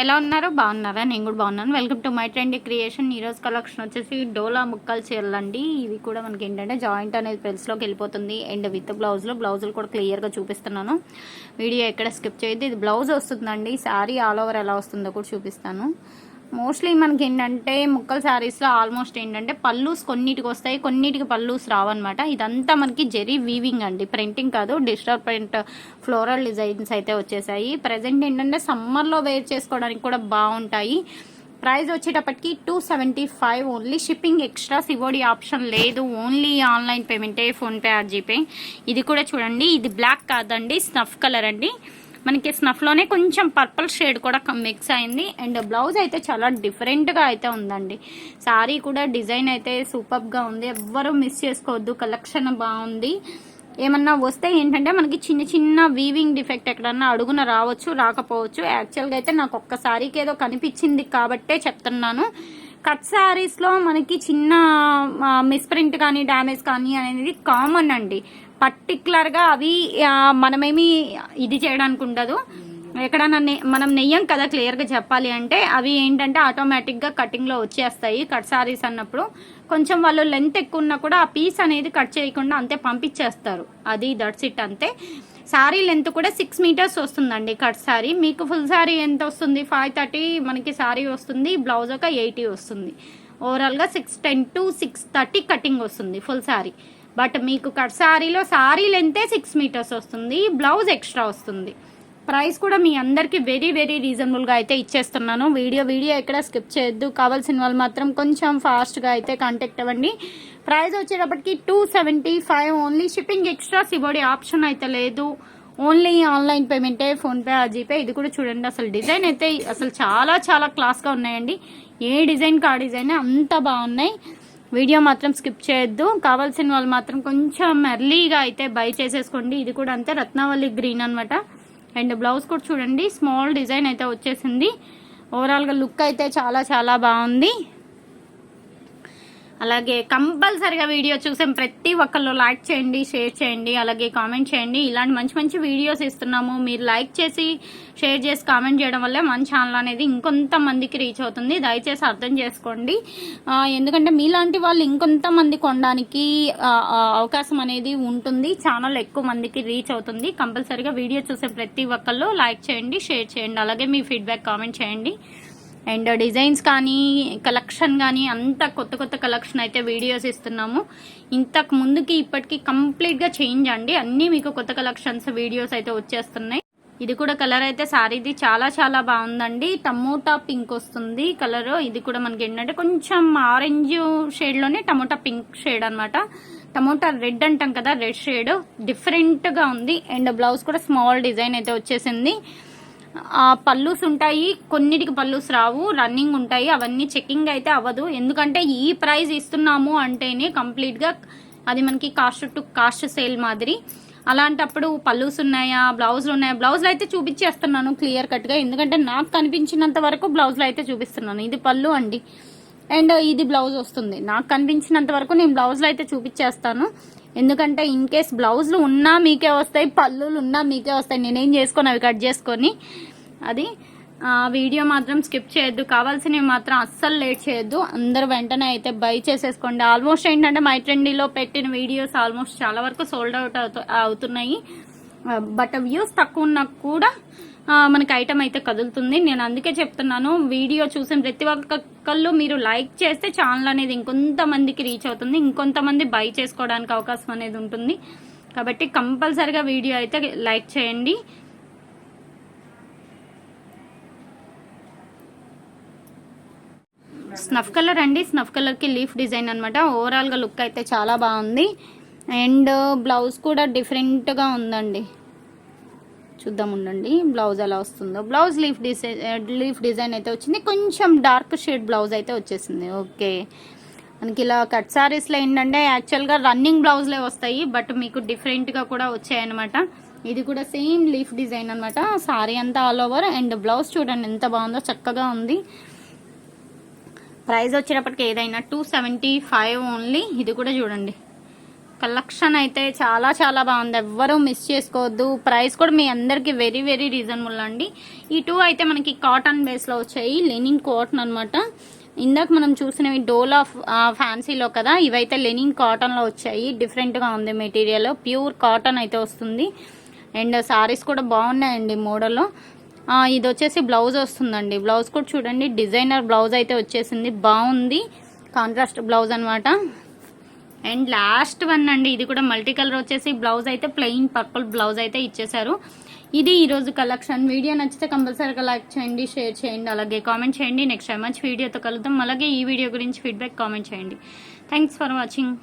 ఎలా ఉన్నారు? బాగున్నారా? నేను కూడా బాగున్నాను. Welcome to my trend creation ఈరోజు కలెక్షన్ వచ్చేసి డోలా ముక్కలు చీరలండి. ఇవి కూడా మనకి ఏంటంటే జాయింట్ అనేది పెల్స్లోకి వెళ్ళిపోతుంది. అండ్ విత్ బ్లౌజ్లో బ్లౌజులు కూడా క్లియర్గా చూపిస్తున్నాను. వీడియో ఎక్కడ స్కిప్ చేయొద్దు. ఇది బ్లౌజ్ వస్తుందండి. శారీ ఆల్ ఓవర్ ఎలా వస్తుందో కూడా చూపిస్తాను. మోస్ట్లీ మనకి ఏంటంటే ముక్కల శారీస్లో ఆల్మోస్ట్ ఏంటంటే పల్లూస్ కొన్నిటికి వస్తాయి కొన్నిటికి పల్లూస్ రావన్నమాట. ఇదంతా మనకి జెరీ వీవింగ్ అండి. ప్రింటింగ్ కాదు డిజిటల్ ప్రింట్ ఫ్లోరల్ డిజైన్స్ అయితే వచ్చేసాయి. ప్రజెంట్ ఏంటంటే సమ్మర్లో వేర్ చేసుకోవడానికి కూడా బాగుంటాయి. ప్రైస్ వచ్చేటప్పటికి two seventy five only shipping extra COD option లేదు ఓన్లీ ఆన్లైన్ పేమెంటే ఫోన్పే ఆర్ జీపే ఇది కూడా చూడండి. ఇది బ్లాక్ కాదండి స్నఫ్ కలర్ అండి. మనకి స్నఫ్లోనే కొంచెం పర్పుల్ షేడ్ కూడా మిక్స్ అయింది. అండ్ బ్లౌజ్ అయితే చాలా డిఫరెంట్గా అయితే ఉందండి. శారీ కూడా డిజైన్ అయితే సూపర్గా ఉంది. ఎవ్వరూ మిస్ చేసుకోవద్దు. కలెక్షన్ బాగుంది. ఏమన్నా వస్తే ఏంటంటే మనకి చిన్న చిన్న వీవింగ్ డిఫెక్ట్ ఎక్కడన్నా అడుగున రావచ్చు రాకపోవచ్చు. యాక్చువల్గా అయితే నాకు ఒక్క శారీకి ఏదో కనిపించింది కాబట్టే చెప్తున్నాను. కట్ శారీస్లో మనకి చిన్న మిస్ప్రింట్ కానీ డ్యామేజ్ కానీ అనేది కామన్ అండి. పర్టికులర్గా అవి మనమేమి ఇది చేయడానికి ఉండదు. ఎక్కడన్నా మనం నెయ్యం కదా క్లియర్గా చెప్పాలి అంటే అవి ఏంటంటే ఆటోమేటిక్గా కటింగ్లో వచ్చేస్తాయి. కట్ సారీస్ అన్నప్పుడు కొంచెం వాళ్ళు లెంత్ ఎక్కువ ఉన్నా కూడా ఆ పీస్ అనేది కట్ చేయకుండా అంతే పంపించేస్తారు. అది దట్స్ ఇట్ అంతే. శారీ లెంత్ కూడా సిక్స్ మీటర్స్ వస్తుందండి కట్ శారీ మీకు ఫుల్ శారీ ఎంత వస్తుంది? ఫైవ్ థర్టీ మనకి శారీ వస్తుంది. బ్లౌజ్ ఒక ఎయిటీ వస్తుంది. ఓవరాల్గా six ten to six thirty cutting వస్తుంది ఫుల్ శారీ బట్ మీకు కట్ శారీలో శారీ లెంతే సిక్స్ మీటర్స్ వస్తుంది బ్లౌజ్ ఎక్స్ట్రా వస్తుంది. ప్రైస్ కూడా మీ అందరికీ వెరీ వెరీ రీజనబుల్గా అయితే ఇచ్చేస్తున్నాను. వీడియో వీడియో ఎక్కడ స్కిప్ చేయొద్దు. కావాల్సిన వాళ్ళు మాత్రం కొంచెం ఫాస్ట్గా అయితే కాంటాక్ట్ అవ్వండి. ప్రైస్ వచ్చేటప్పటికి two seventy five only shipping extra COD option అయితే లేదు. ఓన్లీ ఆన్లైన్ పేమెంటే ఫోన్పే ఆ జీపే ఇది కూడా చూడండి. అసలు డిజైన్ అయితే అసలు చాలా చాలా క్లాస్గా ఉన్నాయండి. ఏ డిజైన్ కా డిజైన్ అంత బాగున్నాయి. వీడియో మాత్రం స్కిప్ చేయొద్దు. కావాల్సిన వాళ్ళు మాత్రం కొంచెం ఎర్లీగా అయితే బై చేసేసుకోండి. ఇది కూడా అంతే రత్నావళి గ్రీన్ అన్నమాట. అండ్ బ్లౌజ్ కూడా చూడండి స్మాల్ డిజైన్ అయితే వచ్చేసింది. ఓవరాల్గా లుక్ అయితే చాలా చాలా బాగుంది. అలాగే కంపల్సరిగా వీడియో చూసాం ప్రతి ఒక్కళ్ళు లైక్ చేయండి షేర్ చేయండి అలాగే కామెంట్ చేయండి. ఇలాంటి మంచి మంచి వీడియోస్ ఇస్తున్నాము. మీరు లైక్ చేసి షేర్ చేసి కామెంట్ చేయడం వల్లే మన ఛానల్ అనేది ఇంకొంతమందికి రీచ్ అవుతుంది. దయచేసి అర్థం చేసుకోండి. ఎందుకంటే మీలాంటి వాళ్ళు ఇంకొంతమంది కొనడానికి అవకాశం అనేది ఉంటుంది. ఛానల్ ఎక్కువ మందికి రీచ్ అవుతుంది. కంపల్సరిగా వీడియో చూసే ప్రతి ఒక్కళ్ళు లైక్ చేయండి షేర్ చేయండి అలాగే మీ ఫీడ్బ్యాక్ కామెంట్ చేయండి. అండ్ డిజైన్స్ కానీ కలెక్షన్ కానీ అంత కొత్త కొత్త కలెక్షన్ అయితే వీడియోస్ ఇస్తున్నాము. ఇంతకు ముందుకి ఇప్పటికి కంప్లీట్గా చేంజ్ అండి. అన్నీ మీకు కొత్త కలెక్షన్స్ వీడియోస్ అయితే వచ్చేస్తున్నాయి. ఇది కూడా కలర్ అయితే సారీది చాలా చాలా బాగుందండి. టమోటా పింక్ వస్తుంది కలర్. ఇది కూడా మనకి ఏంటంటే కొంచెం ఆరెంజ్ షేడ్లోనే టమోటా పింక్ షేడ్ అనమాట టమోటా రెడ్ అంటాం కదా రెడ్ షేడ్. డిఫరెంట్గా ఉంది. అండ్ బ్లౌజ్ కూడా స్మాల్ డిజైన్ అయితే వచ్చేసింది. పల్లూస్ ఉంటాయి కొన్నిటికి పల్లూస్ రావు రన్నింగ్ ఉంటాయి అవన్నీ చెకింగ్ అయితే అవ్వదు. ఎందుకంటే ఈ ప్రైస్ ఇస్తున్నాము అంటేనే కంప్లీట్గా అది మనకి కాస్ట్ టు కాస్ట్ సేల్ మాదిరి. అలాంటప్పుడు పల్లూస్ ఉన్నాయా బ్లౌజులు ఉన్నాయా? బ్లౌజులు అయితే చూపించేస్తున్నాను క్లియర్ కట్గా ఎందుకంటే నాకు కనిపించినంత వరకు బ్లౌజులు అయితే చూపిస్తున్నాను. ఇది పళ్ళు అండి. అండ్ ఇది బ్లౌజ్ వస్తుంది. నాకు కనిపించినంత వరకు నేను బ్లౌజ్లో అయితే చూపించేస్తాను. ఎందుకంటే ఇన్ కేస్ బ్లౌజ్లు ఉన్నా మీకే వస్తాయి పళ్ళులు ఉన్నా మీకే వస్తాయి. నేనేం చేసుకొని అవి కట్ చేసుకొని అది వీడియో మాత్రం స్కిప్ చేయొద్దు. కావాల్సినవి మాత్రం అస్సలు లేట్ చేయొద్దు. అందరూ వెంటనే అయితే బై చేసేసుకోండి. ఆల్మోస్ట్ ఏంటంటే మై ట్రెండీలో పెట్టిన వీడియోస్ ఆల్మోస్ట్ చాలా వరకు సోల్డ్ అవుట్ అవుతున్నాయి. బట్ వ్యూస్ తక్కువ ఉన్నా కూడా మనకి ఐటమ్ అయితే కదులుతుంది. నేను అందుకే చెప్తున్నాను వీడియో చూసిన ప్రతి ఒక్కళ్ళు మీరు లైక్ చేస్తే ఛానల్ అనేది ఇంకొంతమందికి రీచ్ అవుతుంది ఇంకొంతమంది బై చేసుకోవడానికి అవకాశం అనేది ఉంటుంది. కాబట్టి కంపల్సరిగా వీడియో అయితే లైక్ చేయండి. స్నఫ్ కలర్ అండి స్నఫ్ కలర్కి లీఫ్ డిజైన్ అనమాట ఓవరాల్గా లుక్ అయితే చాలా బాగుంది. అండ్ బ్లౌజ్ uh, కూడా డిఫరెంట్గా ఉందండి. చూద్దాం ఉండండి. బ్లౌజ్ ఎలా వస్తుందో. Blouse leaf design leaf design అయితే వచ్చింది. కొంచెం డార్క్ షేడ్ బ్లౌజ్ అయితే వచ్చేసింది. ఓకే. మనకి ఇలా కట్ సారీస్లో ఏంటంటే యాక్చువల్గా రన్నింగ్ బ్లౌజ్లే వస్తాయి. బట్ మీకు డిఫరెంట్గా కూడా వచ్చాయన్నమాట. ఇది కూడా సేమ్ లీఫ్ డిజైన్ అనమాట సారీ అంతా ఆల్ ఓవర్. అండ్ బ్లౌజ్ చూడండి ఎంత బాగుందో. చక్కగా ఉంది. ప్రైస్ వచ్చేటప్పటికి ఏదైనా టూ సెవెంటీ ఫైవ్ ఓన్లీ. ఇది కూడా చూడండి. కలెక్షన్ అయితే చాలా చాలా బాగుంది. ఎవ్వరూ మిస్ చేసుకోవద్దు. ప్రైస్ కూడా మీ అందరికి వెరీ వెరీ రీజనబుల్ అండి. ఈ టూ అయితే మనకి కాటన్ బేస్లో వచ్చాయి. లెనిన్ కాటన్ అనమాట ఇందాక మనం చూసినవి డోలా ఫ్యాన్సీలో కదా ఇవైతే లెనిన్ కాటన్లో వచ్చాయి. డిఫరెంట్గా ఉంది మెటీరియల్ ప్యూర్ కాటన్ అయితే వస్తుంది. అండ్ సారీస్ కూడా బాగున్నాయండి మోడల్. ఇది వచ్చేసి బ్లౌజ్ వస్తుందండి. బ్లౌజ్ కూడా చూడండి. డిజైనర్ బ్లౌజ్ అయితే వచ్చేసింది. బాగుంది. కాంట్రాస్ట్ బ్లౌజ్ అనమాట అండ్ లాస్ట్ వన్ అండి ఇది కూడా మల్టీ కలర్ వచ్చేసి బ్లౌజ్ అయితే ప్లెయిన్ పర్పుల్ బ్లౌజ్ అయితే ఇచ్చేసారు ఇది ఈరోజు కలెక్షన్. వీడియో నచ్చితే కంపల్సరీగా లైక్ చేయండి షేర్ చేయండి అలాగే కామెంట్ చేయండి. నెక్స్ట్ టైం మంచి వీడియోతో కలుద్దాం. అలాగే ఈ వీడియో గురించి ఫీడ్బ్యాక్ కామెంట్ చేయండి. Thanks for watching